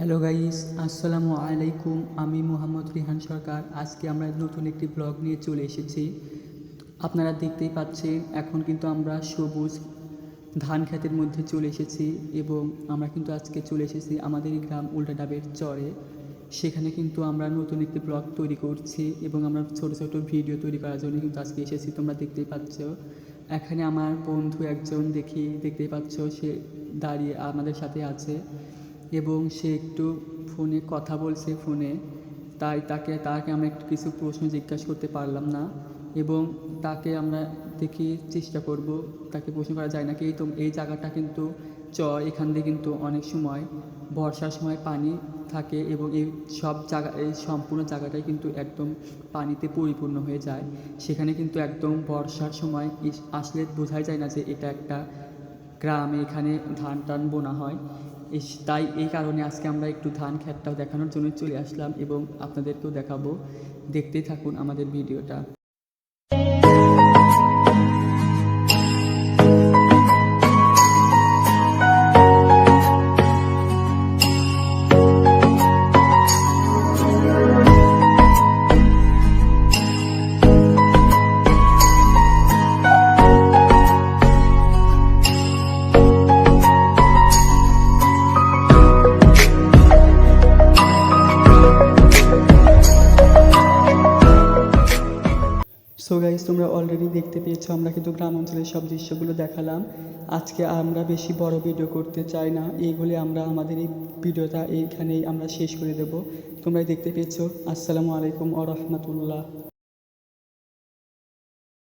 Hello guys আসসালামু আলাইকুম আমি মোহাম্মদ রিহান সরকার। আজকে আমরা নতুন একটি ব্লগ নিয়ে চলে এসেছি। আপনারা দেখতেই পাচ্ছেন, এখন কিন্তু আমরা সবুজ ধান খেতের মধ্যে চলে এসেছি এবং আমরা কিন্তু আজকে চলে এসেছি আমাদের গ্রাম উল্টাডাবের চরে। সেখানে কিন্তু আমরা নতুন একটি ব্লগ তৈরি করছি এবং আমরা ছোট ছোট ভিডিও তৈরি করার জন্য কিন্তু আজকে এসেছি, তোমরা দেখতেই পাচ্ছ। এখানে আমার বন্ধু একজন দেখি, দেখতেই পাচ্ছ, সে দাঁড়িয়ে আমাদের সাথে আছে। এবং সে একটু ফোনে কথা বলছে ফোনে। তাই তাকে তাকে আমরা একটু কিছু প্রশ্ন জিজ্ঞাসা করতে পারলাম না এবং তাকে আমরা দেখি চেষ্টা করব, তাকে প্রশ্ন করা যায় না কি তো, এই জায়গাটা কিন্তু চ এখান দিয়ে কিন্তু অনেক সময় বর্ষার সময় পানি থাকে এবং এই সব জায়গা, এই সম্পূর্ণ জায়গাটাই কিন্তু একদম পানিতে পরিপূর্ণ হয়ে যায়। সেখানে কিন্তু একদম বর্ষার সময় আসলে বোঝাই যায় না যে এটা একটা গ্রামে এখানে ধান টান বোনা হয়। তাই এই কারণে আজকে আমরা একটু ধান ক্ষেতটাও দেখানোর জন্য চলে আসলাম এবং আপনাদেরকেও দেখাবো। দেখতেই থাকুন আমাদের ভিডিওটা। সো গাইজ তোমরা অলরেডি দেখতে পেয়েছ, আমরা কিন্তু গ্রাম অঞ্চলের সব দৃশ্যগুলো দেখালাম। আজকে আমরা বেশি বড় ভিডিও করতে চাই না, এইগুলি আমরা আমাদের এই ভিডিওটা এইখানেই আমরা শেষ করে দেব। তোমরা দেখতে পেয়েছ, আসসালামু আলাইকুম আ রহমতুল্লাহ।